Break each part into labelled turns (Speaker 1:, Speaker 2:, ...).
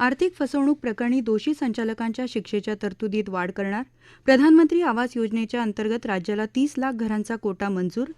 Speaker 1: आर्थिक फसवणूक प्रकरणी दोषी संचालकांच्या शिक्षेच्या तरतुदीत वाढ करणार. प्रधानमंत्री आवास योजनेच्या अंतर्गत राज्याला तीस लाख घरांचा कोटा मंजूर.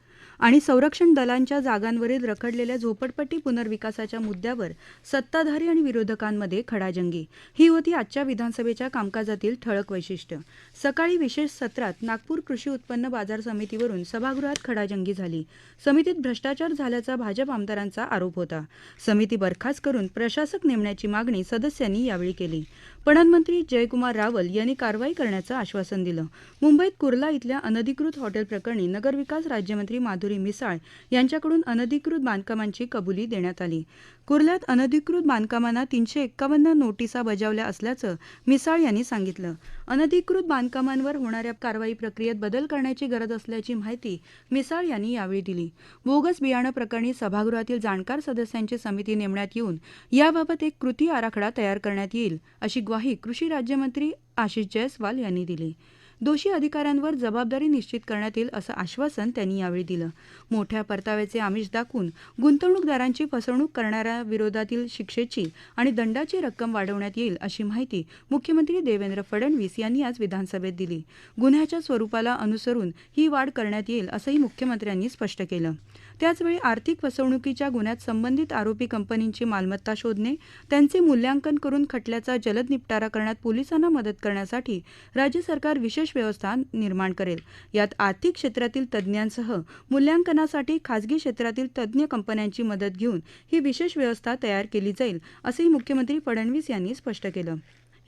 Speaker 1: आणि संरक्षण दलांच्या जागांवरील रखडलेल्या झोपडपट्टी पुनर्विकासाच्या मुद्द्यावर सत्ताधारी आणि विरोधकांमध्ये खडाजंगी. ही होती आजच्या विधानसभेच्या कामकाजातील ठळक वैशिष्ट्य. सकाळी विशेष सत्रात नागपूर कृषी उत्पन्न बाजार समितीवरून सभागृहात खडाजंगी झाली. समितीत भ्रष्टाचार झाल्याचा भाजप आमदारांचा आरोप होता. समिती बरखास्त करून प्रशासक नेमण्याची मागणी सदस्यांनी यावेळी केली. पणनमंत्री जयकुमार रावल यांनी कारवाई करण्याचं आश्वासन दिलं. मुंबईत कुर्ला इथल्या अनधिकृत हॉटेल प्रकरणी नगरविकास राज्यमंत्री माधुरी मिसाळ यांच्याकडून अनधिकृत बांधकामांची कबुली देण्यात आली. कुर्ल्यात अनधिकृत बांधकामांना तीनशे एक्कावन्न नोटिसा बजावल्या असल्याचं मिसाळ यांनी सांगितलं. अनधिकृत बांधकामांवर होणाऱ्या कारवाई प्रक्रियेत बदल करण्याची गरज असल्याची माहिती मिसाळ यांनी यावेळी दिली. बोगस बियाणं प्रकरणी सभागृहातील जाणकार सदस्यांची समिती नेमण्यात येऊन याबाबत एक कृती आराखडा तयार करण्यात येईल अशी ग्वाही कृषी राज्यमंत्री आशिष जयस्वाल यांनी दिली. दोषी अधिकाऱ्यांवर जबाबदारी निश्चित करण्यात येईल असं आश्वासन त्यांनी यावेळी दिलं. मोठ्या परताव्याचे आमिष दाखवून गुंतवणूकदारांची फसवणूक करणाऱ्या विरोधातील शिक्षेची आणि दंडाची रक्कम वाढवण्यात येईल अशी माहिती मुख्यमंत्री देवेंद्र फडणवीस यांनी आज विधानसभेत दिली. गुन्ह्याच्या स्वरूपाला अनुसरून ही वाढ करण्यात येईल असंही मुख्यमंत्र्यांनी स्पष्ट केलं. त्याचवेळी आर्थिक फसवणुकीच्या गुन्ह्यात संबंधित आरोपी कंपनींची मालमत्ता शोधणे त्यांचे मूल्यांकन करून खटल्याचा जलद निपटारा करण्यात पोलिसांना मदत करण्यासाठी राज्य सरकार विशेष व्यवस्था निर्माण करेल. यात आर्थिक क्षेत्रातील तज्ज्ञांसह मूल्यांकनासाठी खासगी क्षेत्रातील तज्ज्ञ कंपन्यांची मदत घेऊन ही विशेष व्यवस्था तयार केली जाईल असंही मुख्यमंत्री फडणवीस यांनी स्पष्ट केलं.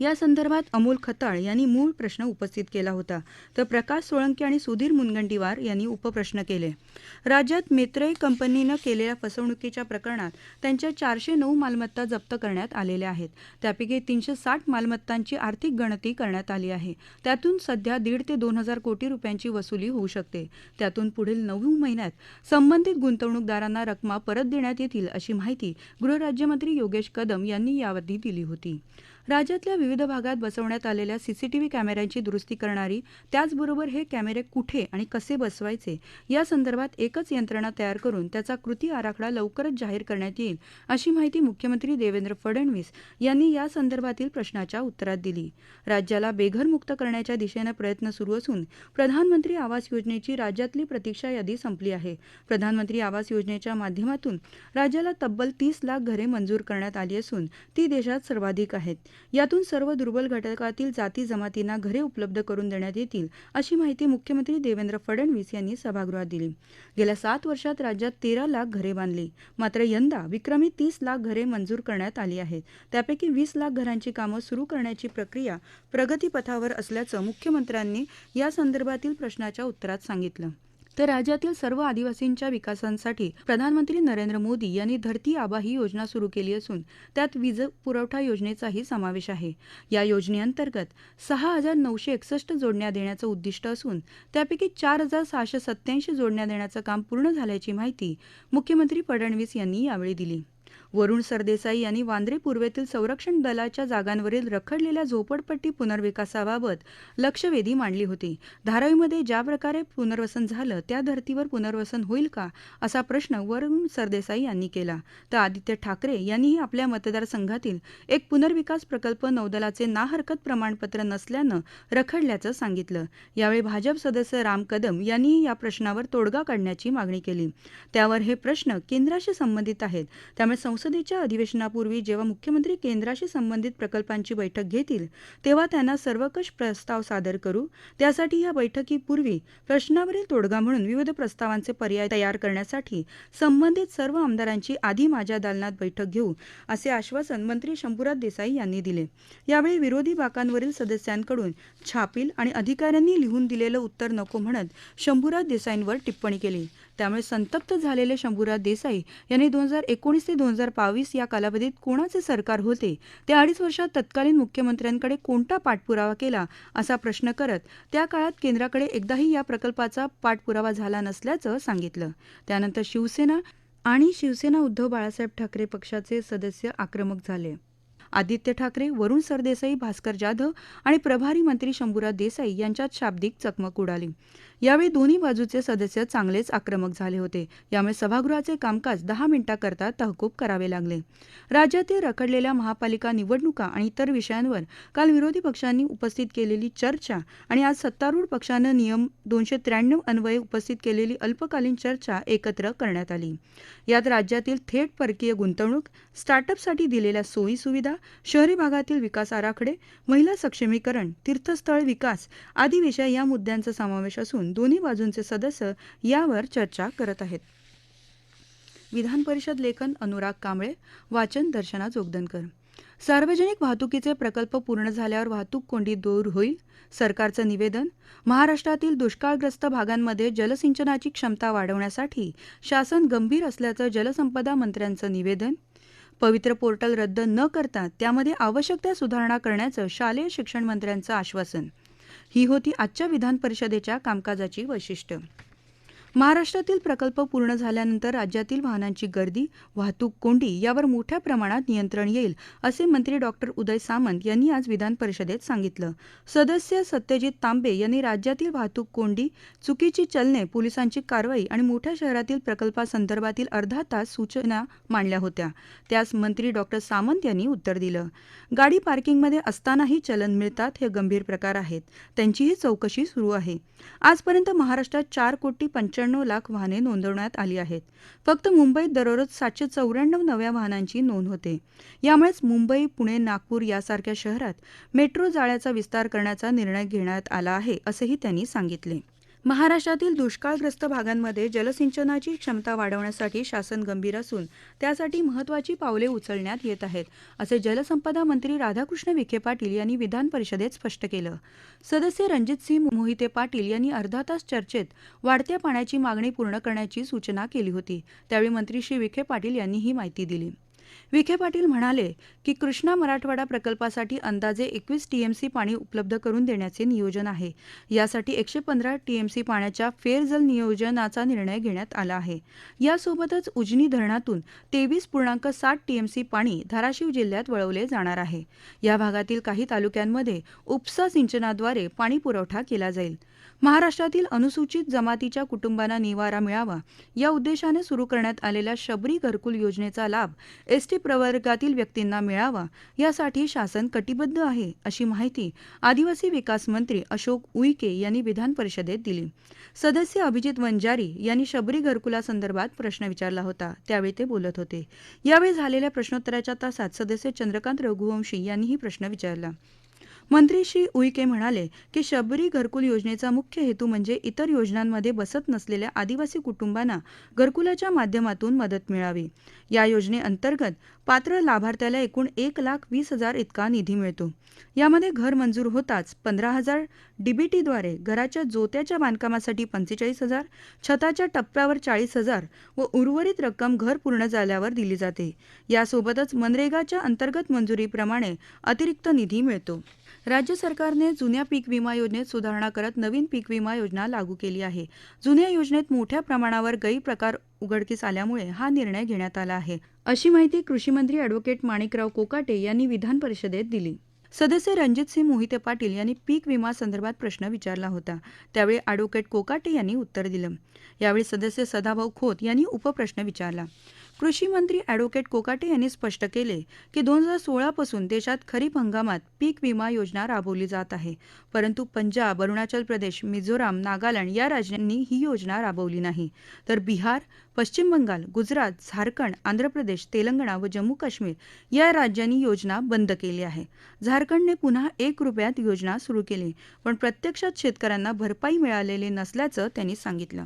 Speaker 1: या संदर्भात अमोल खताळ यांनी मूळ प्रश्न उपस्थित केला होता. तर प्रकाश सोळंके आणि सुधीर मुनगंटीवार यांनी उपप्रश्न केले. राज्यात मेत्रेय कंपनीनं केलेल्या फसवणुकीच्या प्रकरणात त्यांच्या चारशे नऊ मालमत्ता जप्त करण्यात आलेल्या आहेत. त्यापैकी तीनशे साठ मालमत्तांची आर्थिक गणती करण्यात आली आहे. त्यातून सध्या दीड ते दोन हजार कोटी रुपयांची वसुली होऊ शकते. त्यातून पुढील नऊ महिन्यात संबंधित गुंतवणूकदारांना रकमा परत देण्यात येतील अशी माहिती गृहराज्यमंत्री योगेश कदम यांनी याआधी दिली होती. राज्यातल्या विविध भागात बसवण्यात आलेल्या सीसीटीव्ही कॅमेऱ्यांची दुरुस्ती करणारी त्याचबरोबर हे कॅमेरे कुठे आणि कसे बसवायचे या संदर्भात एकच यंत्रणा तयार करून त्याचा कृती आराखडा लवकरच जाहीर करण्यात येईल अशी माहिती मुख्यमंत्री देवेंद्र फडणवीस यांनी या संदर्भातील प्रश्नाच्या उत्तरात दिली. राज्याला बेघरमुक्त करण्याच्या दिशेनं प्रयत्न सुरू असून प्रधानमंत्री आवास योजनेची राज्यातली प्रतीक्षा यादी संपली आहे. प्रधानमंत्री आवास योजनेच्या माध्यमातून राज्याला तब्बल तीस लाख घरे मंजूर करण्यात आली असून ती देशात सर्वाधिक आहेत. यातून सर्व दुर्बल घटकातील जाती जमातींना घरे उपलब्ध करून देण्यात येतील अशी माहिती मुख्यमंत्री देवेंद्र फडणवीस यांनी सभागृहात दिली. गेल्या सात वर्षात राज्यात तेरा लाख घरे बांधली. मात्र यंदा विक्रमी तीस लाख घरे मंजूर करण्यात आली आहेत. त्यापैकी वीस लाख घरांची कामं सुरू करण्याची प्रक्रिया प्रगतीपथावर असल्याचं मुख्यमंत्र्यांनी या संदर्भातील प्रश्नाच्या उत्तरात सांगितलं. तर राज्यातील सर्व आदिवासींच्या विकासांसाठी प्रधानमंत्री नरेंद्र मोदी यांनी धरती आबा ही योजना सुरू केली असून त्यात वीज पुरवठा योजनेचाही समावेश आहे. या योजनेअंतर्गत सहा हजार नऊशे एकसष्ट जोडण्या देण्याचं उद्दिष्ट असून त्यापैकी चार हजार सहाशे सत्याऐंशी जोडण्या देण्याचं काम पूर्ण झाल्याची माहिती मुख्यमंत्री फडणवीस यांनी यावेळी दिली. वरुण सरदेसाई यांनी वांद्रे पूर्वेतील संरक्षण दलाच्या जागांवरील रखडलेल्या झोपडपट्टी पुनर्विकासाबाबत लक्षवेधी मांडली होती. धारावीमध्ये ज्या प्रकारे पुनर्वसन झालं त्या धर्तीवर पुनर्वसन होईल का असा प्रश्न वरुण सरदेसाई यांनी केला. तर आदित्य ठाकरे यांनीही आपल्या मतदारसंघातील एक पुनर्विकास प्रकल्प नौदलाचे ना हरकत प्रमाणपत्र नसल्यानं रखडल्याचं सांगितलं. यावेळी भाजप सदस्य राम कदम यांनीही या प्रश्नावर तोडगा काढण्याची मागणी केली. त्यावर हे प्रश्न केंद्राशी संबंधित आहेत. त्यामुळे संसदेच्या अधिवेशनापूर्वी जेव्हा मुख्यमंत्री केंद्राशी संबंधित प्रकल्पांची बैठक घेतील तेव्हा त्यांना सर्वकष प्रस्ताव सादर करू. त्यासाठी या बैठकीपूर्वी प्रश्नावरील तोडगा म्हणून विविध प्रस्तावांचे पर्याय तयार करण्यासाठी संबंधित सर्व आमदारांची आधी माझ्या दालनात बैठक घेऊ असे आश्वासन मंत्री शंभूराज देसाई यांनी दिले. यावेळी विरोधी बाकांवरील सदस्यांकडून छापील आणि अधिकाऱ्यांनी लिहून दिलेलं उत्तर नको म्हणत शंभूराज देसाईंवर टिप्पणी केली. त्यामुळे संतप्त झालेले शंभूराज देसाई यांनी दोन हजार एकोणीस ते दोन हजार बावीस या कालावधीत कोणाचे सरकार होते? त्या अडीच वर्षात तत्कालीन मुख्यमंत्र्यांकडे कोणता पाठपुरावा केला? असा प्रश्न करत त्या काळात केंद्राकडे एकदाही या प्रकल्पाचा पाठपुरावा झाला नसल्याचं सांगितलं. त्यानंतर शिवसेना आणि शिवसेना उद्धव बाळासाहेब ठाकरे पक्षाचे सदस्य आक्रमक झाले. आदित्य ठाकरे वरुण सरदेसाई भास्कर जाधव आणि प्रभारी मंत्री शंभूराज देसाई यांच्यात शाब्दिक चकमक उडाली. यावेळी दोन्ही बाजूचे सदस्य चांगलेच आक्रमक झाले होते. यामुळे सभागृहाचे कामकाज दहा मिनिटांकरता तहकूब करावे लागले. राज्यातील रखडलेल्या महापालिका निवडणुका आणि इतर विषयांवर काल विरोधी पक्षांनी उपस्थित केलेली चर्चा आणि आज सत्तारूढ पक्षानं नियम दोनशे त्र्याण्णव अन्वये उपस्थित केलेली अल्पकालीन चर्चा एकत्र करण्यात आली. यात राज्यातील थेट परकीय गुंतवणूक स्टार्टअपसाठी दिलेल्या सोयी सुविधा शहरी भागातील विकास आराखडे महिला सक्षमीकरण तीर्थस्थळ विकास आदी विषय या मुद्द्यांचा समावेश असून दोन्ही बाजूंचे सदस्य यावर चर्चा करत आहेत. विधान परिषद लेखन अनुराग कांबळे वाचन दर्शना जोगदनकर सार्वजनिक वाहतुकीचे प्रकल्प पूर्ण झाल्यावर वाहतूक कोंडी दूर होईल सरकारचं निवेदन महाराष्ट्रातील दुष्काळग्रस्त भागांमध्ये जलसिंचनाची क्षमता वाढवण्यासाठी शासन गंभीर असल्याचं जलसंपदा मंत्र्यांचं निवेदन पवित्र पोर्टल रद्द न करता त्यामध्ये आवश्यक त्या सुधारणा करण्याचं शालेय शिक्षण मंत्र्यांचं आश्वासन. ही होती आजच्या विधान परिषदेच्या कामकाजाची वैशिष्ट्य. महाराष्ट्रातील प्रकल्प पूर्ण झाल्यानंतर राज्यातील वाहनांची गर्दी वाहतूक कोंडी यावर मोठ्या प्रमाणात नियंत्रण येईल असे मंत्री डॉक्टर उदय सामंत यांनी आज विधान परिषदेत सांगितलं. सदस्य सत्यजित तांबे यांनी राज्यातील वाहतूक कोंडी चुकीची चलने पोलिसांची कारवाई आणि मोठ्या शहरातील प्रकल्पासंदर्भातील अर्धा तास सूचना मांडल्या होत्या. त्यास मंत्री डॉक्टर सामंत यांनी उत्तर दिलं. गाडी पार्किंगमध्ये असतानाही चलन मिळतात हे गंभीर प्रकार आहेत. त्यांचीही चौकशी सुरू आहे. आजपर्यंत महाराष्ट्रात चार कोटी पंच्याण्णव लाख वाहने नोंदवण्यात आली आहेत. फक्त मुंबईत दररोज सातशे चौऱ्याण्णव नव्या वाहनांची नोंद होते. यामुळेच मुंबई पुणे नागपूर यासारख्या शहरात मेट्रो जाळ्याचा विस्तार करण्याचा निर्णय घेण्यात आला आहे असंही त्यांनी सांगितले. महाराष्ट्रातील दुष्काळग्रस्त भागांमध्ये जलसिंचनाची क्षमता वाढवण्यासाठी शासन गंभीर असून त्यासाठी महत्वाची पावले उचलण्यात येत आहेत असे जलसंपदा मंत्री राधाकृष्ण विखे पाटील यांनी विधान परिषदेत स्पष्ट केलं. सदस्य रणजितसिंह मोहिते पाटील यांनी अर्धा तास चर्चेत वाढत्या पाण्याची मागणी पूर्ण करण्याची सूचना केली होती. त्यावेळी मंत्री श्री विखे पाटील यांनी ही माहिती दिली. विखे पाटील म्हणाले की कृष्णा मराठवाडा प्रकल्पासाठी अंदाजे एकवीस टीएमसी पाणी उपलब्ध करून देण्याचे नियोजन आहे. यासाठी एकशे पंधरा टीएमसी पाण्याच्या फेरजल नियोजनाचा निर्णय घेण्यात आला आहे. यासोबतच उजनी धरणातून तेवीस पूर्णांक सात टीएमसी पाणी धाराशिव जिल्ह्यात वळवले जाणार आहे. या भागातील काही तालुक्यांमध्ये उपसा सिंचनाद्वारे पाणी पुरवठा केला जाईल. महाराष्ट्रातील अनुसूचित जमातीच्या कुटुंबांना निवारा मिळावा या उद्देशाने सुरू करण्यात आलेल्या शबरी घरकुल योजनेचा लाभ एसटी प्रवर्गातील व्यक्तींना मिळावा यासाठी शासन कटिबद्ध आहे अशी माहिती आदिवासी विकास मंत्री अशोक उईके यांनी विधान परिषदेत दिली. सदस्य अभिजित वंजारी यांनी शबरी घरकुलासंदर्भात प्रश्न विचारला होता. त्यावेळी ते बोलत होते. यावेळी झालेल्या प्रश्नोत्तराच्या तासात सदस्य चंद्रकांत रघुवंशी यांनीही प्रश्न विचारला. मंत्री श्री उईके म्हणाले की शबरी घरकुल योजनेचा मुख्य हेतू म्हणजे इतर योजनांमध्ये बसत नसलेल्या आदिवासी कुटुंबांना घरकुलाच्या माध्यमातून मदत मिळावी. या योजनेअंतर्गत पात्र लाभार्थ्याला एकूण एक लाख वीस हजार इतका निधी मिळतो. यामध्ये घर मंजूर होताच पंधरा हजार डीबीटीद्वारे घराच्या जोत्याच्या बांधकामासाठी पंचेचाळीस हजार छताच्या टप्प्यावर चाळीस हजार व उर्वरित रक्कम घर पूर्ण झाल्यावर दिली जाते. यासोबतच मनरेगाच्या अंतर्गत मंजुरीप्रमाणे अतिरिक्त निधी मिळतो. राज्य सरकारने जुन्या पीक विमा योजनेत सुधारणा करत नवीन पीक विमा योजना लागू केली आहे. जुन्या योजनेत मोठ्या प्रमाणावर गैरप्रकार उघडकीस आल्यामुळे हा निर्णय घेण्यात आला आहे. अशी माहिती कृषीमंत्री अॅडव्होकेट माणिकराव कोकाटे यांनी विधान परिषदेत दिली. सदस्य रणजितसिंह मोहिते पाटील यांनी पीक विमा संदर्भात प्रश्न विचारला होता. त्यावेळी अॅडव्होकेट कोकाटे यांनी उत्तर दिलं. यावेळी सदस्य सदाभाऊ खोत यांनी उपप्रश्न विचारला. कृषी मंत्री अॅडव्होकेट कोकाटे यांनी स्पष्ट केले की दोन हजार सोळापासून देशात खरीप हंगामात पीक विमा योजना राबवली जात आहे. परंतु पंजाब अरुणाचल प्रदेश मिझोराम नागालँड या राज्यांनी ही योजना राबवली नाही. तर बिहार पश्चिम बंगाल गुजरात झारखंड आंध्र प्रदेश तेलंगणा व जम्मू काश्मीर या राज्यांनी योजना बंद केली आहे. झारखंडने पुन्हा एक रुपयात योजना सुरू केली पण प्रत्यक्षात शेतकऱ्यांना भरपाई मिळालेली नसल्याचं त्यांनी सांगितलं.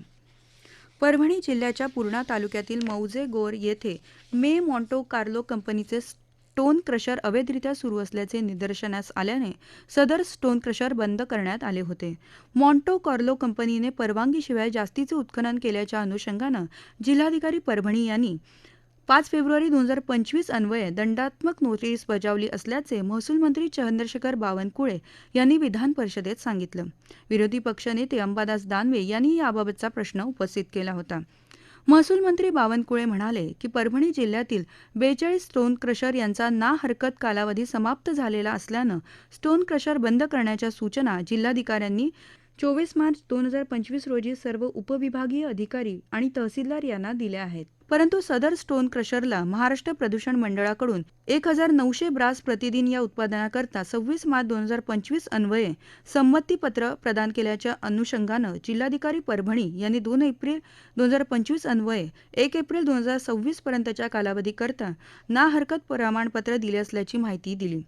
Speaker 1: परभणी जिल्ह्याच्या पूर्णा तालुक्यातील मौजे गोर येथे मे मॉन्टो कार्लो कंपनीचे स्टोन क्रशर अवैधरित्या सुरू असल्याचे निदर्शनास आल्याने सदर स्टोन क्रशर बंद करण्यात आले होते. मॉन्टो कार्लो कंपनीने परवानगीशिवाय जास्तीचे उत्खनन केल्याच्या अनुषंगानं जिल्हाधिकारी परभणी यांनी पाच फेब्रुवारी दोन हजार पंचवीस अन्वये दंडात्मक नोटीस बजावली असल्याचे महसूल मंत्री चंद्रशेखर बावनकुळे यांनी विधान परिषदेत सांगितलं. विरोधी पक्षनेते अंबादास दानवे यांनी याबाबतचा प्रश्न उपस्थित केला होता. महसूल मंत्री बावनकुळे म्हणाले की परभणी जिल्ह्यातील बेचाळीस स्टोन क्रशर यांचा ना हरकत कालावधी समाप्त झालेला असल्यानं स्टोन क्रशर बंद करण्याच्या सूचना जिल्हाधिकाऱ्यांनी चोवीस मार्च दोन हजार पंचवीस रोजी सर्व उपविभागीय अधिकारी आणि तहसीलदार यांना दिल्या आहेत. परंतु सदर स्टोन क्रशरला महाराष्ट्र प्रदूषण मंडळाकडून एक हजार नऊशे ब्रास प्रतिदिन या उत्पादनाकरता सव्वीस मार्च दोन हजार पंचवीस अन्वये संमतीपत्र प्रदान केल्याच्या अनुषंगानं जिल्हाधिकारी परभणी यांनी दोन एप्रिल दोन हजार पंचवीस अन्वये एक एप्रिल दोन हजार सव्वीस पर्यंतच्या कालावधीकरता ना हरकत प्रमाणपत्र दिले असल्याची माहिती दिली.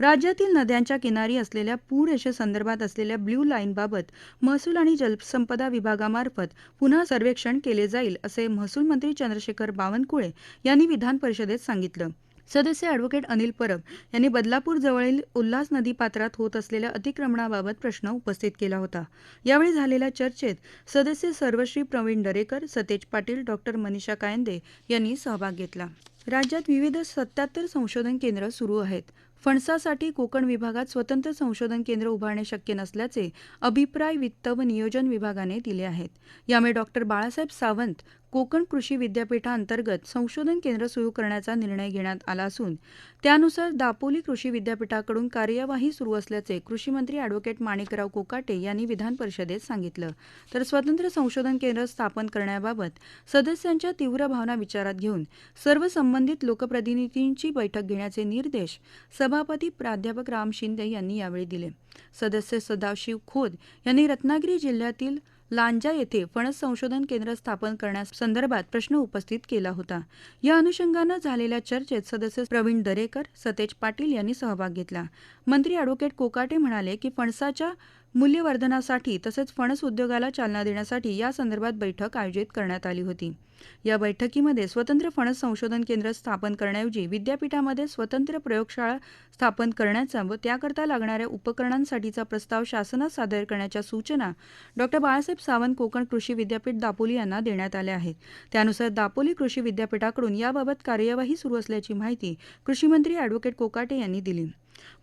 Speaker 1: राज्यातील नद्यांच्या किनारी असलेल्या पूर यशसंदर्भात असलेल्या ब्ल्यू लाईनबाबत महसूल आणि जलसंपदा विभागामार्फत पुन्हा सर्वेक्षण केले जाईल असे महसूल मंत्री चंद्र चंद्रशेखर बावनकुळे यांनी विधान परिषदेत सांगितलं. सदस्य अॅडव्होकेट अनिल परब यांनी बदलापूर जवळील उल्हास नदी पात्रात होत असलेल्या अतिक्रमणाबाबत प्रश्न उपस्थित केला होता. यावेळी झालेल्या चर्चेत सदस्य सर्वश्री प्रवीण दरेकर सतेज पाटील डॉक्टर मनीषा कायंदे यांनी सहभाग घेतला. राज्यात विविध सत्याहत्तर संशोधन केंद्र सुरू आहेत. फणसासाठी कोकण विभागात स्वतंत्र संशोधन केंद्र उभारणे शक्य नसल्याचे अभिप्राय वित्त व नियोजन विभागाने दिले आहेत. यामुळे डॉक्टर बाळासाहेब सावंत कोकण कृषी विद्यापीठाअंतर्गत संशोधन केंद्र सुरू करण्याचा निर्णय घेण्यात आला असून त्यानुसार दापोली कृषी विद्यापीठाकडून कार्यवाही सुरू असल्याचे कृषीमंत्री अॅडव्होकेट माणिकराव कोकाटे यांनी विधान परिषदेत सांगितलं. तर स्वतंत्र संशोधन केंद्र स्थापन करण्याबाबत सदस्यांच्या तीव्र भावना विचारात घेऊन सर्व संबंधित लोकप्रतिनिधींची बैठक घेण्याचे निर्देश सभापती प्राध्यापक राम शिंदे यांनी यावेळी दिले. सदस्य सदाशिव खोद यांनी रत्नागिरी जिल्ह्यातील लांजा येथे फणस संशोधन केंद्र स्थापन करण्यासंदर्भात प्रश्न उपस्थित केला होता. या अनुषंगानं झालेल्या चर्चेत सदस्य प्रवीण दरेकर सतेज पाटील यांनी सहभाग घेतला. मंत्री अॅडव्होकेट कोकाटे म्हणाले की फणसाच्या मूल्यवर्धनासाठी तसेच फणस उद्योगाला चालना देण्यासाठी या संदर्भात बैठक आयोजित करण्यात आली होती. या बैठकीमध्ये स्वतंत्र फणस संशोधन केंद्र स्थापन करण्याऐवजी विद्यापीठामध्ये स्वतंत्र प्रयोगशाळा स्थापन करण्याचा व त्याकरता लागणाऱ्या उपकरणांसाठीचा प्रस्ताव शासनात सादर करण्याच्या सूचना डॉ. बाळासाहेब सावंत कोकण कृषी विद्यापीठ दापोली यांना देण्यात आल्या आहेत. त्यानुसार दापोली कृषी विद्यापीठाकडून याबाबत कार्यवाही सुरू असल्याची माहिती कृषीमंत्री अॅडव्होकेट कोकाटे यांनी दिली.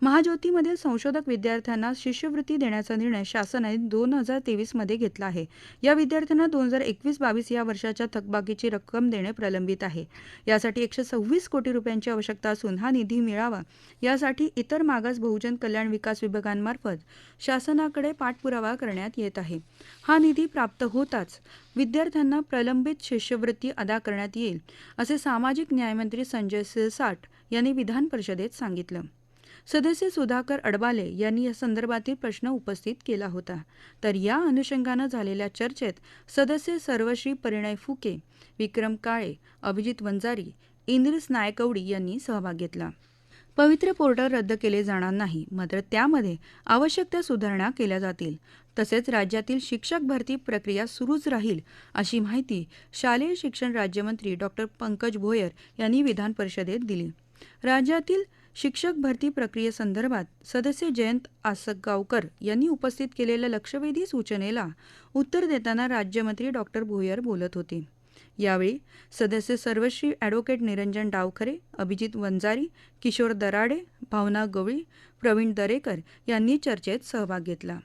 Speaker 1: महाज्योतीमधील संशोधक विद्यार्थ्यांना शिष्यवृत्ती देण्याचा निर्णय शासनाने दोन हजार तेवीसमध्ये घेतला आहे. या विद्यार्थ्यांना दोन हजार एकवीस बावीस या वर्षाच्या थकबाकीची रक्कम देणे प्रलंबित आहे. यासाठी एकशे सव्वीस कोटी रुपयांची आवश्यकता असून हा निधी मिळावा यासाठी इतर मागास बहुजन कल्याण विकास विभागांमार्फत शासनाकडे पाठपुरावा करण्यात येत आहे. हा निधी प्राप्त होताच विद्यार्थ्यांना प्रलंबित शिष्यवृत्ती अदा करण्यात येईल असे सामाजिक न्यायमंत्री संजय सिरसाट यांनी विधान परिषदेत सांगितलं. सदस्य सुधाकर अडबाले यांनी या संदर्भातील प्रश्न उपस्थित केला होता. तर या अनुषंगानं झालेल्या चर्चेत सदस्य सर्वश्री परिणय फुके विक्रम काळे अभिजित वंजारी इंद्रिस नायकवडी यांनी सहभाग घेतला. पवित्र पोर्टल रद्द केले जाणार नाही मात्र त्यामध्ये आवश्यक त्या सुधारणा केल्या जातील. तसेच राज्यातील शिक्षक भरती प्रक्रिया सुरूच राहील अशी माहिती शालेय शिक्षण राज्यमंत्री डॉ पंकज भोयर यांनी विधान परिषदेत दिली. राज्यातील शिक्षक भरती प्रक्रियेसंदर्भात सदस्य जयंत आसगावकर यांनी उपस्थित केलेल्या लक्षवेधी सूचनेला उत्तर देताना राज्यमंत्री डॉक्टर भोयर बोलत होते. यावेळी सदस्य सर्वश्री अॅडव्होकेट निरंजन डावखरे अभिजित वंजारी किशोर दराडे भावना गवळी प्रवीण दरेकर यांनी चर्चेत सहभाग घेतला.